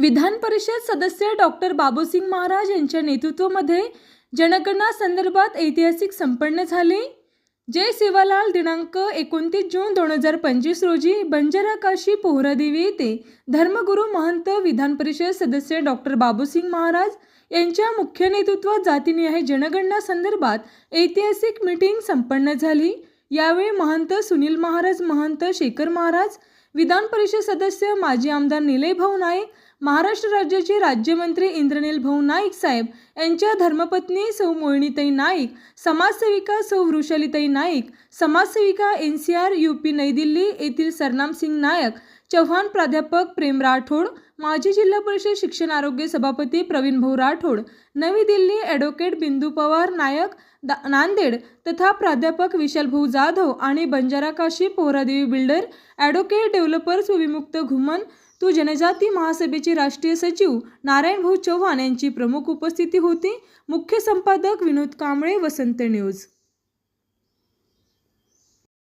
विधान परिषद सदस्य डॉक्टर बाबूसिंग महाराज यांच्या नेतृत्वामध्ये जनगणना संदर्भात ऐतिहासिक संपन्न झाली. जय सेवालाल दिनांक एकोणतीस जून दोन हजार पंचवीस रोजी बंजारा काशी पोहरादेवी येथे धर्मगुरू महंत विधान परिषद सदस्य डॉक्टर बाबूसिंग महाराज यांच्या मुख्य नेतृत्वात जातीनिहाय जनगणना संदर्भात ऐतिहासिक मीटिंग संपन्न झाली. यावेळी महंत सुनील महाराज महंत शेखर महाराज विधान परिषद सदस्य माजी आमदार निलय भाऊ नाईक महाराष्ट्र राज्याचे राज्यमंत्री इंद्रनील भाऊ नाईक साहेब यांच्या धर्मपत्नी सौ मोहिनीताई नाईक समाजसेविका सौ वृषालीताई नाईक समाजसेविका N C R U P Nai Delhi येथील सरनाम सिंग नायक चव्हाण प्राध्यापक प्रेम राठोड माजी जिल्हा परिषद शिक्षण आरोग्य सभापती प्रवीण भाऊ राठोड नवी दिल्ली ॲडव्होकेट बिंदू पवार नायक दा नांदेड तथा प्राध्यापक विशालभाऊ जाधव आणि Banjara Kashi Pohradevi builder advocate developers विमुक्त घुमन तू जनजाती महासभेचे राष्ट्रीय सचिव नारायणभाऊ चव्हाण यांची प्रमुख उपस्थिती होती. मुख्य संपादक विनोद कांबळे वसंत न्यूज.